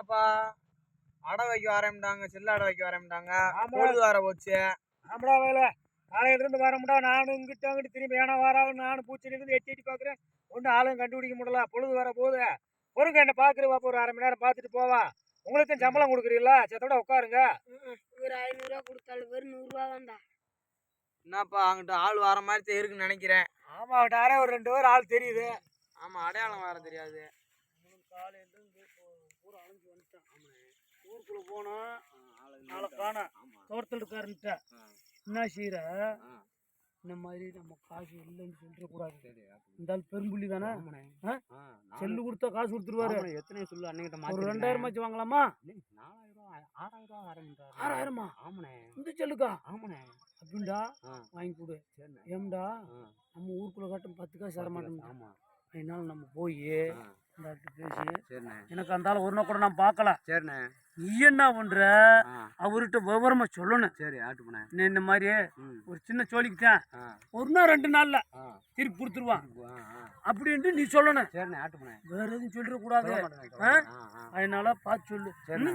என்னப்பா அடை வைக்க வரேன்ட்டாங்க செல்ல அடை வைக்க ஆமா. பொழுது வர போச்சு. ஆம்பளா வேலை. காலையில இருந்து வர முடியாது நானும் இங்கிட்ட அங்கிட்டு திரும்பி ஏன்னா வராவும் நானும் பூச்செடி இருந்து எட்டி எட்டி பாக்குறேன். ஒன்றும் ஆளும் கண்டுபிடிக்க முடியல. பொழுது வர போகுது. பொறுங்க என்ன பாக்குறவா ஒரு அரை மணி நேரம் பார்த்துட்டு போவா. உங்களுக்கும் சம்பளம் கொடுக்குறீங்களா? சத்தோட உட்காருங்க. ஒரு ஐநூறுரூவா கொடுத்தாலும் வெறும் நூறுரூவா தான்டா. என்னப்பா அங்கிட்ட ஆள் வர மாதிரி தான் இருக்குன்னு நினைக்கிறேன். ஆமா அவட்டாரே ஒரு ரெண்டு பேர் ஆள் தெரியுது. ஆமா அடையாளம் வர தெரியாது. ஊருக்குள்ள போனோம் ஆளை காணோம் தோட்டத்தில் இருக்காருன்ட்ட என்ன செய்யற இந்த மாதிரி நம்ம காசு இல்லைன்னு சொல்லிட கூடாது. இந்த ஆள் பெரும்புள்ளி தானே? செல்லு கொடுத்தா காசு கொடுத்துருவாரு. எத்தனை சொல்லு அன்னைக்கிட்ட ஒரு ரெண்டாயிரம் ஆச்சு வாங்கலாமா? நாலாயிரம் ஆறாயிரம் ஆரம்பிட்டாரு ஆறாயிரமா ஆமாண்ணே. இந்த செல்லுக்கா? ஆமாண்ணே. அப்படின்டா. வாங்கி கொடு. ஏம்டா. நம்ம ஊருக்குள்ள காட்டும் பத்து காசு தர மாட்டோம் ஆமா. அதனால நம்ம போய் பேசி. சரிண்ணே. எனக்கு அந்த ஆள் ஒரு நாள் கூட நான் பார்க்கல. சரிண்ணே. நீ என்ன பண்ற? அவர்கிட்ட விவரமா சொல்லணும் சரி ஆட்டு நீ இந்த மாதிரி ஒரு சின்ன சோழிக்குத்தான் ஆ. ஒரு நாள் ரெண்டு நாள்ல திருப்பி கொடுத்துருவான் அப்படின்ட்டு நீ சொல்லணும் சரிண்ணே ஆட்டு போனேன் வேற எதுவும் சொல்லிடக்கூடாது. சொல்ல மாட்டேண்ணே, சொல்ல ஆ? மாட்டேன். ஆ, ஆ. அதனால பார்த்து சொல்லு. சரிண்ணே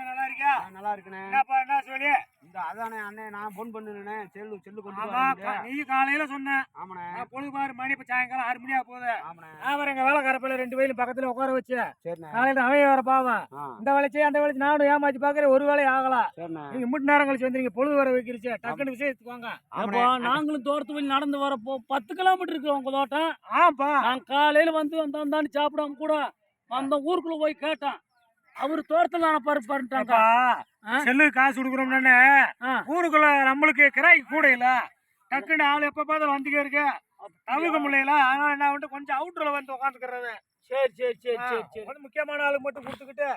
நல்லா இருக்கியா? ஆ, நல்லா இருக்குண்ணே. என்னப்பா என்ன சொல்லி இந்த அதானே அண்ணே நான் ஃபோன் பண்ணுனேண்ணே. செல்லு செல்லு கொண்டு நீ காலையில சொன்ன. ஆமாண்ணே. பொழுது பாரு மணி இப்ப சாயங்காலம் ஆறு மணி ஆக போகுது. நான் எங்க வேலை கரப்பில ரெண்டு வயலும் பக்கத்துல உட்கார வச்சு. காலையில அவன் வர பாவன் ஆ. இந்த வேலைச்சு அந்த வேலைச்சு நானும் ஏமாத்தி பாக்குறேன் ஒரு வேலை ஆகல. சரிண்ணே. நீங்க முட்டு நேரம் கழிச்சு வந்துருங்க பொழுது வர வைக்கிறச்சு டக்குன்னு விஷயத்துக்கு வாங்க. ஆமாண்ணே. நாங்களும் தோட்டத்து வழி நடந்து வரப்போ பத்து கிலோமீட்டர் இருக்கு உங்க தோட்டம். ஆப்பா நான் காலையில வந்து வந்தான்னு சாப்பிடாம கூட அந்த ஊருக்குள்ள போய் கேட்டேன். அவரு தோட்டத்துல நான் பருப்பாருட்டாங்க செல்லுக்கு காசு கொடுக்குறோம்னு ஊருக்குள்ள நம்மளுக்கு கிராய்க்கு கூட இல்ல. டக்குன்னு ஆள் எப்ப பார்த்தாலும் வந்துக்கே இருக்கு. தவிர்க்க முடியல ஆனா என்ன வந்து கொஞ்சம் அவுட்டர்ல வந்து உட்காந்துக்கிறது சரி சரி சரி சரி சரி. முக்கியமான ஆளு மட்டும் கொடுத்துக்கிட்டு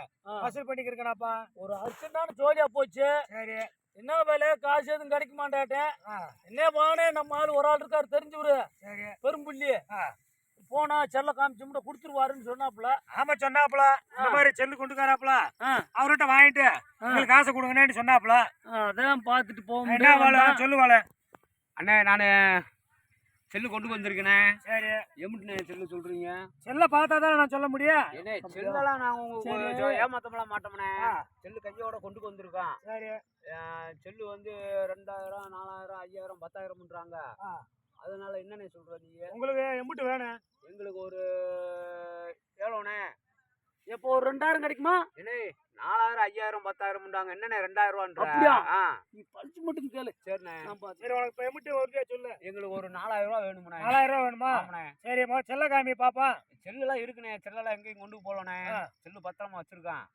வசூல் பண்ணிக்கிறேனாப்பா ஒரு அர்ஜென்டான ஜோலியா போச்சு. சரி. என்ன வேலை? காசு எதுவும் கிடைக்க மாட்டாட்டேன் என்ன பானே நம்ம ஆளு ஒரு ஆள் இருக்காரு தெரிஞ்சவரு. சரி. பெரும்புள்ளி. போனா செல்ல காமிச்சோம்னா கொடுத்துருவாருன்னு சொன்னாப்புல. ஆமா சொன்னாப்புல. இந்த மாதிரி செல்லு கொண்டுக்காராப்புல அவர்கிட்ட வாங்கிட்டு உங்களுக்கு காசை கொடுங்கன்னு சொன்னாப்புல. அதான் பார்த்துட்டு வேலை? சொல்லுவாள அண்ணே நான் செல்லு கொண்டு வந்திருக்கேனே. சரி. எம்பிட்டுண்ணே செல்லு சொல்றீங்க? செல்ல பார்த்தா தான் நான் சொல்ல முடியும்? என்ன செல்லெல்லாம் நான் உங்க சரி. உங்க ஏமாத்தமெல்லாம் மாட்டோம்னே. செல்லு கையோட கொண்டு வந்திருக்கான். சரி. செல்லு வந்து ரெண்டாயிரம் நாலாயிரம் ஐயாயிரம் பத்தாயிரம்ன்றாங்க. அதனால என்னண்ணே சொல்ற நீங்க உங்களுக்கு எம்பிட்டு வேணும். எங்களுக்கு ஒரு எவ்வளோண்ணே எப்போ ஒரு ரெண்டாயிரம் கிடைக்குமா? என்ன நாலாயிரம் ஐயாயிரம் பத்தாயிரம்ன்றாங்க என்னண்ணே ரெண்டாயிரம் ரூபான்ற நீ படிச்சு மட்டும் கேளு. சரிண்ணே. சரி உனக்கு இப்போ எம்பிட்டு ஒரு சொல்லு. எங்களுக்கு ஒரு நாலாயிரம் ரூபா வேணும்ண்ணே. நாலாயிரம் ரூபா வேணுமா? ஆமாண்ணே. சரி மோ செல்ல காமி பாப்பா. செல்லுலாம் இருக்குண்ணே. செல்லெல்லாம் எங்கேயும் கொண்டு போகலண்ணே. செல்லு பத்திரமா வச்சிருக்கான்.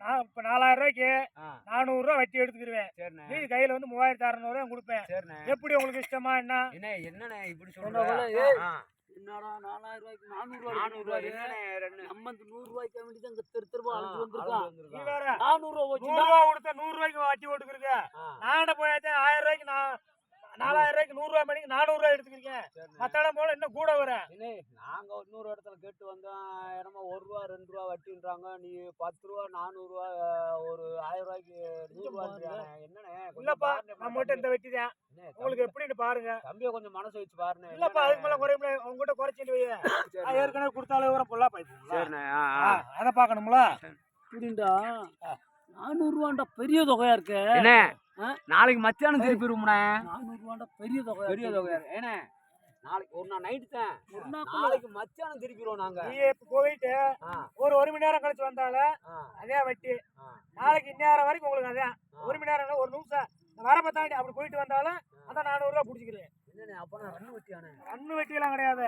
நான் இப்போ நாலாயிரம் ரூபாய்க்கு நானூறுரூவா வட்டி எடுத்துக்கிடுவேன் சரிண்ணே. மீதி கையில் வந்து மூவாயிரத்தி அறநூறுவா கொடுப்பேன். சரிண்ணே. எப்படி உங்களுக்கு இஷ்டமா என்ன? என்ன என்னண்ணே இப்படி. ஆ. என்னடா நாலாயிரம் ரூபாய்க்கு நானூறு ரூபாய் ரெண்டு நம்ம இந்த நூறு ரூபாய்க்கு வேண்டி தான் தெரு தெருவா அழைச்சு வந்திருக்கான். நானூறு ரூபா வச்சு நூறு ரூபா கொடுத்த நூறு ரூபாய்க்கு வட்டி போட்டுக்கிறீங்க ஆ, நானே போயாச்சு ஆயிரம் ரூபாய்க்கு நான் நாலாயிரம் ரூபாய்க்கு நூறு ரூபாய் மணிக்கு நானூறு ரூபாய் எடுத்துக்கிறீங்க. மற்ற இடம் போல இன்னும் கூட வரேன் நாங்க இன்னொரு இடத்துல கேட்டு வந்தோம். என்னமோ ஒரு ரூபா ரெண்டு ரூபா வட்டின்றாங்க. நீ பத்து ரூபா நானூறு ரூபா ஒரு ஆயிரம் ரூபாய்க்கு நூறு ரூபான்றியாண்ணே. என்னண்ணே கொஞ்சம் இல்லப்பா நம்ம இந்த வெட்டி தான். உங்களுக்கு எப்படின்னு பாருங்க. தம்பியை கொஞ்சம் மனசு வச்சு பாருண்ணே இல்லப்பா அதுக்கு மேல குறைய முடியாது அவங்க கிட்ட குறைச்சிட்டு வை சரிண்ணே. ஏற்கனவே பொல்லா போயிடுச்சு ஆ, ஆ. அதை பார்க்கணும்ல? புரியுண்டா நானூறு ரூபாண்டா பெரிய தொகையா இருக்கு? நாளைக்கு மத்தியானம் திருப்பிடும்ண்ணே நானூறு ரூபாண்டா பெரிய தொகையா பெரிய தொகை ஏண்ணே நாளைக்கு ஒரு நாள் நைட்டு தான். நாளைக்கு மத்தியானம் திருப்பிடுவோம் நாங்க. போயிட்டு ஒரு ஒரு மணி நேரம் கழிச்சு வந்தாலும் அதே வட்டி. நாளைக்கு இந்நேரம் வரைக்கும் உங்களுக்கு அதான் ஒரு மணி நேரம் ஒரு நிமிஷம். வரப்ப தாண்டி அப்படி போயிட்டு வந்தாலும் அதான் நானூறு ரூபா பிடிச்சிக்கிறேன். கிடையாது.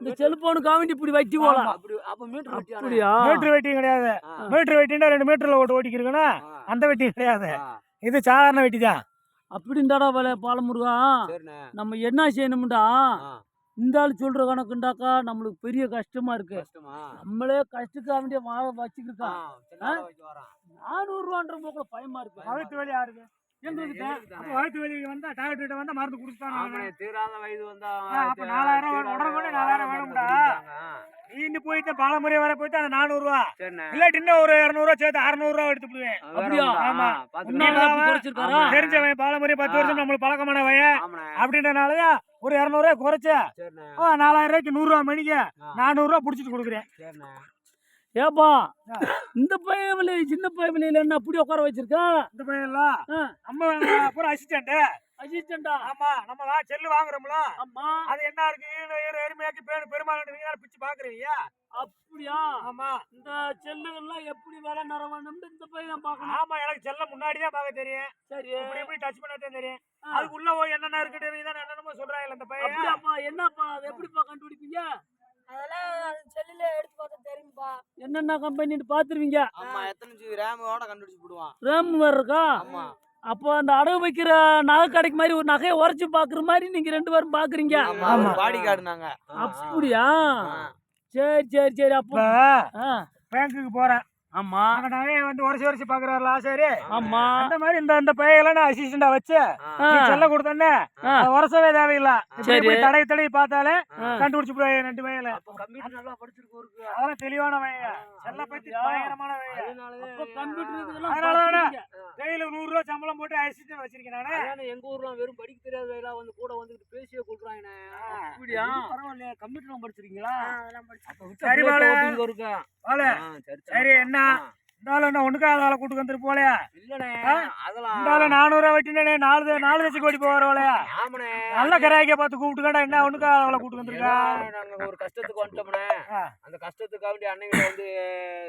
மீட்டர் செல்போனுக்கு அவண்டி இப்படி வட்டி ஆமா, அப்படி அப்ப மீட்டர் வட்டியானே மீட்டர் வெட்டி கிடையாது. ஆ. மீட்டர் வெட்டினா ரெண்டு மீட்டர்ல ஓட்டு ஓட்டிக்கிறீங்கன்னா அந்த வெட்டி கிடையாது. இது சாதாரண வெட்டி தான் அப்படின்டாடா வேலை பாலமுருகா. நம்ம என்ன செய்யணும்டா? இந்த ஆள் சொல்ற கணக்குண்டாக்கா நம்மளுக்கு பெரிய கஷ்டமா இருக்கு. நம்மளே கஷ்டத்துக்கு வேண்டிய வாழ வரான். நானூறு ரூபான்ற போக்குல பயமா இருக்கு. வகுத்து வலி யாருக்கு வகுத்து வலி வந்தா டாக்டர் கிட்ட வந்தா மருந்து கொடுத்துட்டாங்க. தீராத வயது வந்தா அப்ப நாலாயிரம் வாரம். நாலாயிரம் வேணும்டா. நீ இன்னும் போயிட்டு பாலமுறை வர போயிட்டு அந்த நானூறு ரூபா இல்லாட்டி இன்னும் ஒரு இரநூறுவா சேர்த்து அறுநூறு ரூபா எடுத்து? ஒண்ணுதா? ஆமா. தெரிஞ்சவன் பாலமுறை பத்து ஆ. வருஷம் நம்மளுக்கு பழக்கமான வயன் ஆமாண்ணே. அப்படின்றனாலதான் ஒரு இரநூறுவா குறைச்சு. நாலாயிரம் ரூபாய்க்கு நூறுரூவா மணிக்கு. நானூறுரூவா பிடிச்சிட்டு கொடுக்குறேன். ஏப்பா இந்த பயவில சின்ன பயவில என்ன அப்படி உட்கார வச்சிருக்கா? இந்த பையன்லாம் ஆ. நம்ம அப்புறம் அசிஸ்டன்ட் அசிஸ்டண்டா ஆமா நம்ம வா செல்லு வாங்குறோம்ல. ஆமா. அது என்ன இருக்கு? எருமையாக்கி பேரு பெருமாள் பிச்சு பாக்குறீங்க? அப்படியா? ஆமா. இந்த செல்லுகள்லாம் எப்படி வேலை நிறவணும்னு இந்த பையன் பார்க்கணும். ஆமா எனக்கு செல்ல முன்னாடி தான் பார்க்க தெரியும். சரி. இப்படி இப்படி டச் பண்ண தான் தெரியும். அதுக்குள்ள போய் என்னென்ன இருக்கு தான் என்னென்னமோ சொல்றாங்க இந்த பையன். என்னப்பா அது எப்படிப்பா கண்டுபிடிப்பீங்க? அதெல்லாம் அது செல்லுல எடுத்து பார்த்தா தெரியும்பா. என்னென்ன கம்பெனின்னு பார்த்துருவீங்க. ஆமா எத்தனை ஜிபி ரேமோட கண்டுபிடிச்சு போடுவான். ரேம் வேறு இருக்கா? ஆமா. அப்போ அந்த அடகு வைக்கிற நகை கடைக்கு மாதிரி ஒரு நகையை உரைச்சு பாக்குற மாதிரி நீங்க ரெண்டு பேரும் பாக்குறீங்க ஆமா பாடி கார்டு நாங்க. அப்படியா. சரி சரி சரி அப்போ இப்ப ஆ, பேங்குக்கு போறேன். ஆமா. அங்க நகையை வந்து உரசி உரசி பாக்குறாருல சரி ஆமா. அந்த மாதிரி இந்த இந்த பையெல்லாம் நான் அசிஸ்டண்டா வச்சு செல்ல கொடுத்தேன்னு உரசவே தேவையில்லை. சரி. தடவி தடவி பார்த்தாலே. கண்டுபிடிச்சு போய் ரெண்டு பையல அப்ப கம்ப்யூட்டர் நல்லா படிச்சிருக்கு அதெல்லாம் தெளிவான பையன். செல்ல பத்தி? பயங்கரமான பையன். அப்போ கம்ப்யூட்டர் இதெல்லாம் அதனால. கையில நூறு ரூபா சம்பளம் போட்டு அசிஸ்டன்ட் வச்சிருக்கேன் நானு. எங்க ஊர்ல வெறும் படிக்க தெரியாத வேலை வந்து கூட வந்துட்டு பேசியே கொடுக்குறாங்கண்ணே. அப்படியா? பரவாயில்லையா. கம்ப்யூட்டர் படிச்சிருக்கீங்களா? சரி, சரி என்ன இருந்தாலும் என்ன ஒண்ணுக்கா ஆளை கூட்டு வந்துட்டு போலையா இல்லண்ணே ஆ? அதெல்லாம் இருந்தாலும் நானூறு ரூபா வெட்டினே நாலு நாலு லட்சம் கோடி போலையா நல்ல கராய்க்க பார்த்து கூப்பிட்டுக்கடா என்ன ஒண்ணுக்கா அவளை கூட்டு வந்திருக்கா? நாங்க ஒரு கஷ்டத்துக்கு வந்துட்டோம்னே. அந்த கஷ்டத்துக்காக வேண்டி அன்னைக்கு வந்து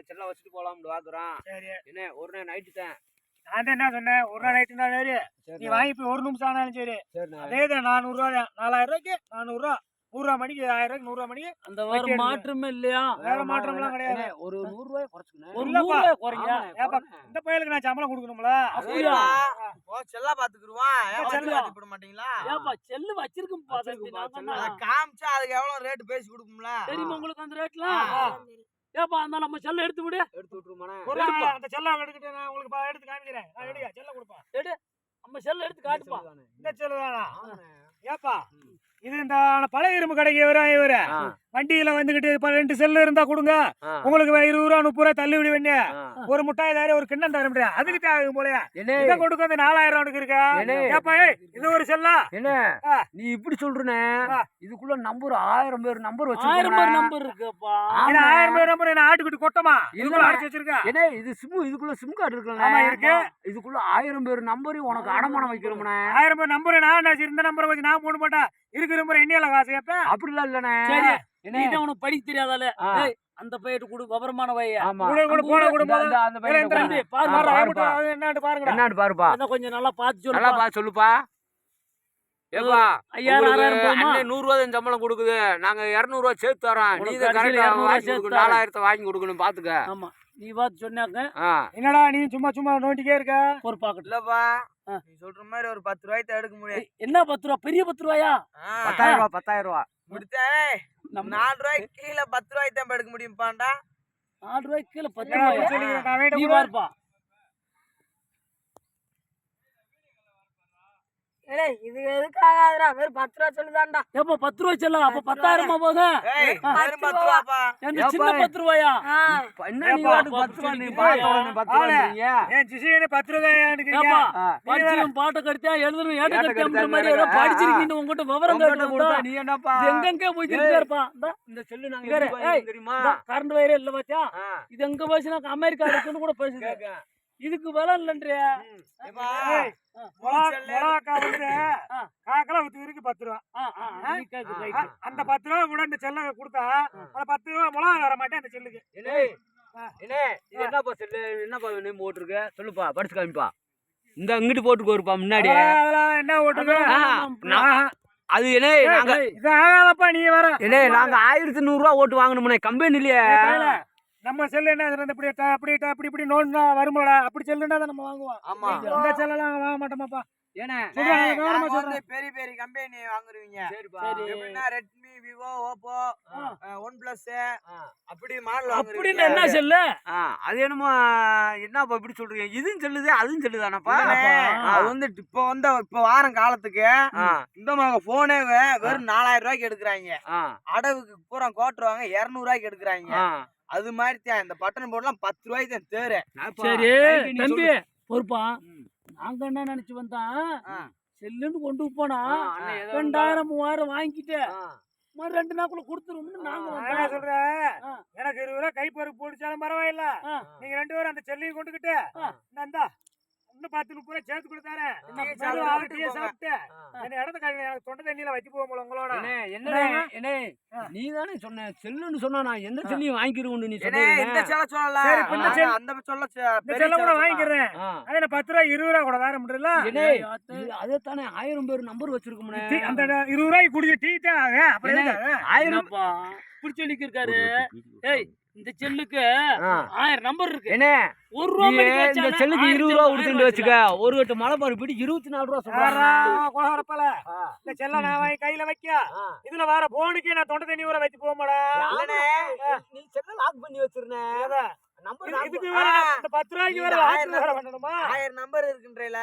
செல்லம் வச்சுட்டு போலாம்னு பாக்குறான் சரி. என்ன ஒரு நாள் நைட்டு தான். நான் தான் என்ன சொன்னேன் ஒரு நாள் நைட்டு நாள் சரி. நீ வாங்கி போய் ஒரு நிமிஷம் ஆனாலும் சரி. அதே தான் நானூறுரூவா தான் நாலாயிரம் ரூபாய்க்கு நானூறுரூவா நூறுரூவா மணிக்கு ஆயிரம் ரூபாய்க்கு நூறுரூவா மணிக்கு அந்த வேற மாற்றமே இல்லையா? வேற மாற்றம்லாம் கிடையாது. ஒரு நூறு ரூபாய் குறைச்சுக்கணும் ஒரு இல்லப்பா. நூறு குறைங்க. ஏப்பா, இந்த பையலுக்கு நான் சம்பளம் கொடுக்கணும்ல? அப்படியா? ஓ செல்லா பாத்துக்குருவான் செல்லா. செல்லா போட மாட்டீங்களா? ஏப்பா செல்லு வச்சிருக்கும் செல்லு. அதை காமிச்சா அதுக்கு எவ்வளவு ரேட் பேசி கொடுக்கும்ல? தெரியுமா உங்களுக்கு அந்த ரேட்லாம் ஏப்பா அந்த நம்ம செல்ல எடுத்து விடு. எடுத்து விட்டுருமாண்ணே. அந்த செல்லம் எடுத்துட்டு நான் உங்களுக்கு எடுத்து காமிக்கிறேன். நான் எடுக்க செல்லம் கொடுப்பேன் நம்ம செல்ல எடுத்து காட்டுப்பா. இந்த செல்லு தானா. ஏப்பா இது இந்த பழைய இரும்பு கடைக்கு வரும் இவரு? வண்டியில வந்துகிட்டு ரெண்டு செல்லு இருந்தா கொடுங்க. உங்களுக்கு இருபது ரூபா முப்பது ரூபா தள்ளி விடுவேன் ஆ. ஒரு முட்டாய் தர ஒரு கிண்ணம் தர முடியாது. அதுக்கு தேவை போலயா? என்ன? கொடுக்க வந்து நாலாயிரம் ரூபாய்க்கு இருக்கா? ஏப்பா இது ஒரு செல்லா. என்ன. நீ இப்படி சொல்றனே. இதுக்குள்ள நம்பர் ஆயிரம் பேர் நம்பர் ஆயிரம் பேர் வச்சிருக்கோம் நம்பர் இருக்குப்பா. ஆயிரம் பேர் நம்பர் என்ன ஆட்டுக்குட்டி கொட்டமா. இதுக்குள்ள அடைச்சு வச்சிருக்கா? என்ன? இது சிம் இதுக்குள்ள சிம் கார்டு இருக்குல்ல? ஆமா, இருக்கு. இதுக்குள்ள ஆயிரம் பேர் நம்பரையும் உனக்கு அடமானம் வைக்கிறோம்னே ஆயிரம் பேர் நம்பர் நான் இந்த நம்பரை வச்சு நான் போட மாட்டேன். இருக்கிற நம்பர் எண்ணியல காசு கேப்பேன். அப்படிலாம் இல்லண்ணே. சரி. என்ன? உனக்கு படிக்க தெரியாதால? அந்த பையட்டு கொடு விவரமான ஆமா. கூட இந்த- அந்த பையனை இந்த- கொண்டு. பாரு, ஆ, பாரு, பாருப்பா. என்னன்னு பாருங்க என்னான்னு பாருப்பா. என்ன கொஞ்சம் நல்லா பார்த்து நல்லா சொல்லு பா சொல்லுப்பா. ஏப்பா ஐயாயிரம் நூறு ரூபா சம்பளம் கொடுக்குது. நாங்க இருநூறு ரூபா சேர்த்து தரோம். நீ கரெக்டா 200 வாங்கி சேர்த்து கொடுக்கணும். தரேன். நாலாயிரத்தை வாங்கி கொடுக்கணும் பாத்துக்க ஆமா. நீ பார்த்து சொன்னாக்க என்னடா நீ சும்மா சும்மா நோண்டிக்கே இருக்க? ஒரு பாக்கெட் இல்லப்பா. நீ சொல்ற மாதிரி ஒரு பத்து ரூபாய்க்கு எடுக்க முடியும் என்ன பத்து ரூபா? பெரிய பத்து ரூபாயா. பத்தாயிரம் ரூபா பத்தாயிரம் ரூபா. நம்ம நாலு ரூபாய்க்கு கீழே பத்து ரூபாய்க்கு தான் எடுக்க முடியும்ப்பாண்டா நாலு ரூபாய்க்கு கீழே பத்து ரூபாயா? நீ பாருப்பா இது எதுக்கு ஆகாதுடா வெறும் பத்து ரூபா சொல்லுதான்டா. எப்ப பத்து ரூபா செல்லம் அப்ப பத்தாயிரமா. வெறும் பத்து. சின்ன ரூபாயா? என்ன நீ பத்து ரூபா நீ பத்து பார்த்த ரூபாயா? பாட்டை கடித்தா எழுதணும் ஏட்ட கடித்தா மாதிரி ஏதோ. படிச்சிருக்கீங்க உங்ககிட்ட விவரம் கேட்டு நீ என்னப்பா? எங்கெங்க போய். இருப்பா இந்த. செல்லு நாங்க தெரியுமா? கரண்ட் வயரே இல்ல பாத்தியா? இது எங்க பேசினா அமெரிக்கா இருக்குன்னு கூட பேசுது. கேக்க. இதுக்கு விலை இல்லன்றியா மிளகா வந்து. காக்கெல்லாம் வித்து இருக்கு பத்து ரூபா. ஆ, ஆ, ஆ, நீ கேக்கு, right. ஆ, அந்த பத்து ரூபா கூட இந்த செல்ல கொடுத்தா அந்த பத்து ரூபா மிளகா வர மாட்டேன் அந்த செல்லுக்கு. என்னப்பா செல்லு? என்னப்பா நேம் போட்டிருக்கு? சொல்லுப்பா படிச்சு காமிப்பா. இந்த இங்கிட்டு போட்டுக்கோ இருப்பா முன்னாடி என்ன நான்- அது என்ன நாங்க ஏய், இது ஆகாதப்பா நீ வர என்ன நாங்க ஆயிரத்தி நூறு ரூபா ஓட்டு வாங்கணும்னே கம்பெனிலயே. கையில நம்ம செல்லு என்ன இப்படி அப்படி அப்படி இப்படி நோண்டுனா வருமாடா? அப்படி செல்லுனா தான் நம்ம வாங்குவோம். ஆமா. இந்த செல்லெல்லாம் வாங்க மாட்டோமாப்பா? ஏனே சொல்றேன், ஏய், கவனமா நாங்க சொல்றேன். வந்து பெரிய பெரிய கம்பெனி வாங்குறீங்க. எப்படின்னா Redmi Vivo Oppo. One plus. அப்படி மாடல் அப்படின்னு என்ன செல்லு? அது என்னமோ என்னப்பா இப்படி சொல்றீங்க? இதுவும் செல்லுது அதுவும் செல்லுதானப்பா? அது வந்து இப்ப வந்த இப்ப வாரம் காலத்துக்கு இந்த மாதிரி போனே வெறும் நாலாயிரம் ரூபாய்க்கு எடுக்கிறாங்க. அடவுக்கு பூரா கோட்டுருவாங்க இருநூறு ரூபாய்க்கு எடுக்கிறாங்க. அது மாதிரி தான் இந்த பட்டன் போர்டுலாம் பத்து ரூபாய்க்கு தான் தேரு சரி தம்பி. பொறுப்பா. நாங்க என்ன நினைச்சு வந்தா. செல்லுன்னு கொண்டு போனா ரெண்டாயிரம் மூவாயிரம் வாங்கிட்டு. மறு ரெண்டு நாக்குள்ள கொடுத்துருவோம்னு நாங்க நான் வந்தோம். என்ன சொல்றேன். எனக்கு இருபது ரூபா கைப்பருக்கு போட்டுச்சாலும் பரவாயில்ல. நீங்க ரெண்டு பேரும் அந்த செல்லையும் கொண்டுகிட்டு. இந்தா இன்னும் பத்து முப்பது சேர்த்து கொடுத்தாரு. சாப்பிட்டு. என்ன எனக்கு தொண்டை தண்ணியில வச்சு போல உங்களோட. ஆ. நீ தானே சொன்ன செல்லுன்னு சொன்னா நான் எந்த செல்லையும் வாங்கிக்கிறேன்னு நீ ஏனே, இந்த செல்ல சொல்லல. இந்த அந்த சொல்ல இந்த கூட. வாங்கிக்கிறேன். அதே பத்து ரூபா இருபது ரூபா கூட வேற முடியல? என்னே, ஆயிரம் பேர் நம்பர் வச்சிருக்கோம்னே. அந்த இருபது ரூபாய்க்கு குடிச்ச டீ தான் என்ன? ஆயிரம் இப்படி சொல்லிக்கிருக்காரு ஏய் இந்த செல்லுக்கு. ஆயிரம் நம்பர் இருக்கு. என்ன? ஒரு ரூபா இந்த செல்லுக்கு இருபது ரூபா கொடுத்துட்டு வச்சுக்க. ஒரு கட்டு மலை பாரு பிடி இருபத்தி நாலு ரூபா சொல்றாங்க. இந்த செல்ல நான் கையில வைக்க இதுல வர போனுக்கு நான் தொண்டை தண்ணி ஊற வச்சு போக மாட்டேன் நீ செல்ல லாக் பண்ணி வச்சிருந்தே. ஆயிரம் நம்பர் இருக்குன்றல.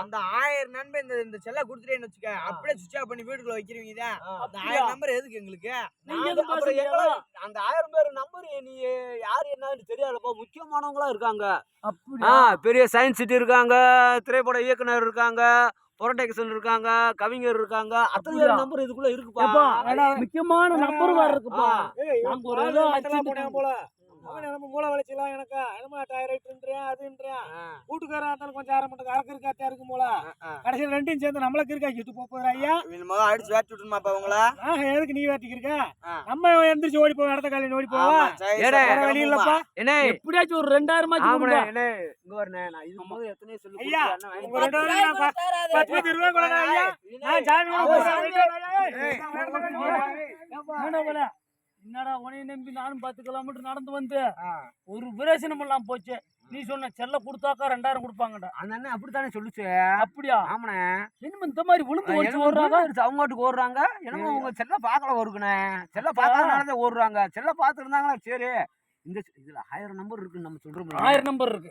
அந்த ஆயிரம் நம்பர் இந்த இந்த செல்ல குடுத்துட்டேன்னு வச்சுக்க அப்படியே சுவிட்ச் ஆஃப் பண்ணி வீட்டுக்குள்ள வைக்கிறீங்க அந்த? ஆயிரம் நம்பர் எதுக்கு எங்களுக்கு? அந்த ஆயிரம் பேர் நம்பர் நீ யாரு என்னன்னு தெரியாதுப்பா முக்கியமானவங்களா இருக்காங்க. பெரிய சயின்ஸ் சிட்டி இருக்காங்க திரைப்பட இயக்குனர் இருக்காங்க புரொடெக்ஷன் இருக்காங்க கவிஞர் இருக்காங்க. அத்தனை அப்படியா? நம்பர் இதுக்குள்ள இருக்குப்பா. முக்கியமான நம்பர் வேற இருக்குப்பா. அவன் நம்ம மூளை வளைச்சலாம் எனக்கு என்னமா டைரக்டர்ன்றியா அதுன்றியா ஆ. வீட்டுக்காரன் இருந்தாலும் கொஞ்சம் அரை மட்டும் அறக்கு இருக்காத்தா இருக்கும் போல ஆ. கடைசியில் ரெண்டையும் சேர்ந்து நம்மளுக்கு இருக்கா கிட்டு போறாரு ஐயா இந்த முதல் அடிச்சு வேட்டி விட்டுருமாப்பா உங்கள ஆஹ் எதுக்கு நீ வேட்டிக்கு இருக்க. நம்ம எந்திரிச்சு ஓடி போவோம் இடத்த காலையில் ஓடி போவா ஆமா, சரி, ஏடே, சரி, வேற வழி இல்லப்பா என்ன எப்படியாச்சும் ஒரு ரெண்டாயிரம் என்ன இங்க வரண்ணே நான் இது போது எத்தனையோ சொல்லி ஐயா, உங்க ரெண்டு பத்து பத்து ரூபா கூட ஐயா நான் சாமி என்னடா உனைய நம்பி நானும் பத்து கிலோமீட்டர் நடந்து வந்து? ஒரு பிரயோசனம் எல்லாம் போச்சு. நீ சொன்ன செல்ல கொடுத்தாக்கா ரெண்டாயிரம் கொடுப்பாங்கடா. அந்த அண்ணன் அப்படித்தானே சொல்லுச்சு? அப்படியா? ஆமாண்ணே. என்னமோ இந்த மாதிரி விழுந்து என்னமோ ஓடுறாங்க? அவங்க வாட்டுக்கு ஓடுறாங்க. என்னமோ அவங்க செல்ல பார்க்கல வருக்குண்ணே. செல்ல பார்க்கறதுனால ஓடுறாங்க. செல்ல பார்த்துருந்தாங்களா சரி. இந்த இதுல ஆயிரம் நம்பர் இருக்குன்னு நம்ம சொல்றோம் ஆயிரம் நம்பர் இருக்கு.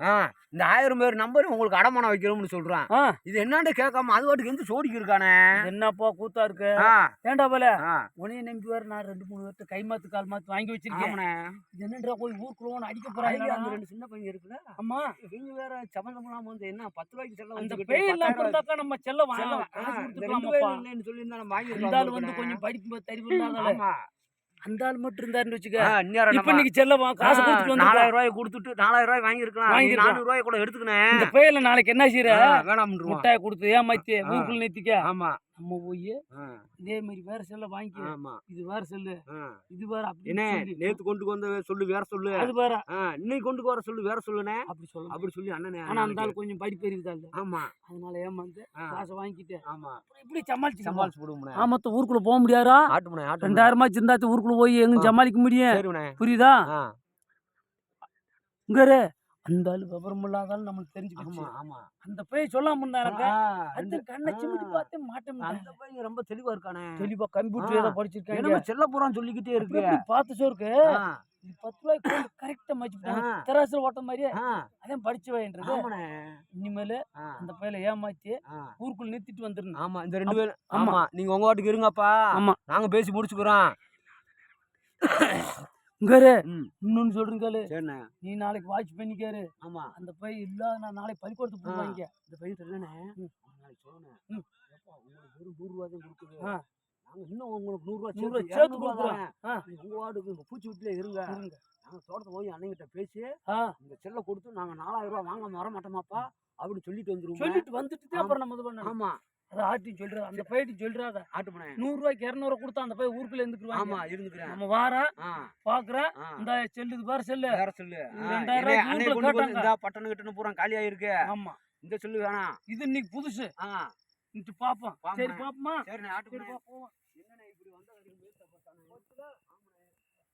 இந்த ஆயிரம் பேர் நம்பர் உங்களுக்கு அடமானம் வைக்கிறோம்னு சொல்றான். இது என்னன்னு கேட்காம அது வாட்டுக்கு எந்த சோடிக்கு இருக்கானே? என்னப்பா கூத்தா இருக்கு? ஏண்டா போல? உனைய நம்பி வேற நான் ரெண்டு மூணு பேர்த்த கை மாத்து கால் மாத்து வாங்கி வச்சிருக்கேன். இது என்னடா போய் ஊருக்குள்ள அடிக்க போறாங்க அந்த ரெண்டு சின்ன பையன் இருக்குல்ல? ஆமா. இவங்க வேற சம்பந்தம் வந்து என்ன பத்து ரூபாய்க்கு செல்ல அந்த பேய் எல்லாம் இருந்தாக்கா நம்ம செல்ல வாங்க செல்ல- சொல்லியிருந்தா நம்ம வாங்கியிருக்கலாம் ஆள் வந்து. கொஞ்சம் படிப்பு தறிவு இல்லாதால ஆமா. அந்த ஆள் மட்டும் இருந்தாருன்னு வச்சுக்க. இப்ப நம்ம- இன்னைக்கு செல்ல வா- காசு கொடுத்துட்டு நாலாயிரம் ரூபாய் கொடுத்துட்டு நாலாயிரம் ரூபாய் வாங்கியிருக்கலாம். நீ வாங்கியிருக்கலாம். நானூறு ரூபாய் கூட எடுத்துக்கினேன் இந்த பேயில நாளைக்கு என்ன செய்யற வேணாம்ன்றுவான். முட்டாய் கொடுத்து ஏமாத்தி ஆ. ஊருக்குள்ள நிறுத்திக்க. ஆமா. நம்ம போய் இதே மாதிரி வேற செல்ல வாங்கி ஆமா. இது வேற செல்லு. இது வேற என்ன? நேத்து கொண்டு வந்து சொல்லு வேற சொல்லு. அது வேற. இன்னைக்கு கொண்டு வர சொல்லு வேற சொல்லுனே. அப்படி சொல்ல. அப்படி சொல்லி அண்ணனே ஆனா அந்த ஆள் கொஞ்சம் படிப்பு இருக்குதாங்க ஆமா. அதனால ஏமாந்து காசை வாங்கிட்டு ஆமா. இப்படி சமாளிச்சு சமாளிச்சு விடுமுனே ஆமத்த ஊருக்குள்ள போக முடியாதா? ஆட்டுமுனே ஆட்டு ரெண்டாயிரமா இருந்தாச்சும் ஊருக்குள்ள போய் எங்க. சமாளிக்க முடியும்? புரியுதா? இங்க. அந்த ஆளு விவரம் இல்லாதாலும் நம்மளுக்கு தெரிஞ்சு ஆமா ஆமா. அந்த பையன் சொல்லாம இருந்தாங்க அந்த கண்ணை சிமிட்டி. பார்த்து மாட்டேன். அந்த பையன் ரொம்ப தெளிவா இருக்கானே. தெளிவா கம்ப்யூட்டர் ஏதோ. படிச்சிருக்காங்க. என்னமோ செல்ல போறான்னு சொல்லிக்கிட்டே இருக்கு. பார்த்து சோருக்கு இது பத்து ரூபாய்க்கு கரெக்டா மதிச்சுட்டாங்க ஆ. தெராசுல ஓட்ட மாதிரியே ஆ, அதான் படிச்சு ஆமாண்ணே. இனிமேல் அந்த பையில ஏமாத்தி. ஊருக்குள்ள நிறுத்திட்டு வந்துருந்தேன் ஆமா இந்த ரெண்டு பேரும். ஆமா நீங்க உங்க வாட்டுக்கு இருங்கப்பா. ஆமா. நாங்க பேசி முடிச்சுக்கிறோம். இங்க இரு. ம். இன்னொன்னு சொல்றீங்க சரிண்ணே. நீ நாளைக்கு வாட்ச் பண்ணிக்காரு. ஆமா. அந்த பையன் இல்லாத நான் நாளைக்கு பள்ளிக்கூடத்துக்கு. போவாங்க இந்த பையன் சொல்லணே ம். சொல்லணே ம். ஏப்பா உங்களுக்கு வெறும் நூறு ரூபா தான் கொடுக்குது. நாங்க இன்னும் உங்களுக்கு நூறு ரூபா நூறு ரூபா சேர்த்து கொடுக்குறோம். உங்க உங்க பூச்சி வீட்டுல இருங்க. இருங்க. நாங்க தோட்டத்தை போய் அண்ணங்கிட்ட பேசி இந்த செல்லை கொடுத்து நாங்க நாலாயிரம் ரூபா வாங்க வர மாட்டோமாப்பா? அப்படி சொல்லிட்டு வந்துருவோம் சொல்லிட்டு வந்துட்டு அப்புறம் நம்ம ஆமா. அதை ஆட்டியும் சொல்றாத அந்த பையன் சொல்றாத. ஆட்டுமனே நூறு ரூபாய்க்கு இரநூறு கொடுத்தா அந்த பையன் ஊருக்குள்ள இருந்துக்குவாங்க ஆமா இருந்துக்கிறேன். நம்ம வார பாக்குற இந்த செல்லுது பாரு செல்லு. வேற சொல்லு. ரெண்டாயிரம். இந்த பட்டணம் கிட்டன்னு பூரா காலி ஆயிருக்கு. ஆமா. இந்த சொல்லு வேணாம். இது இன்னைக்கு புதுசு. இன்னைக்கு பாப்போம். சரி பாப்போமா? சரி ஆட்டுமனே பாப்போம்? என்னண்ணே இப்படி வந்த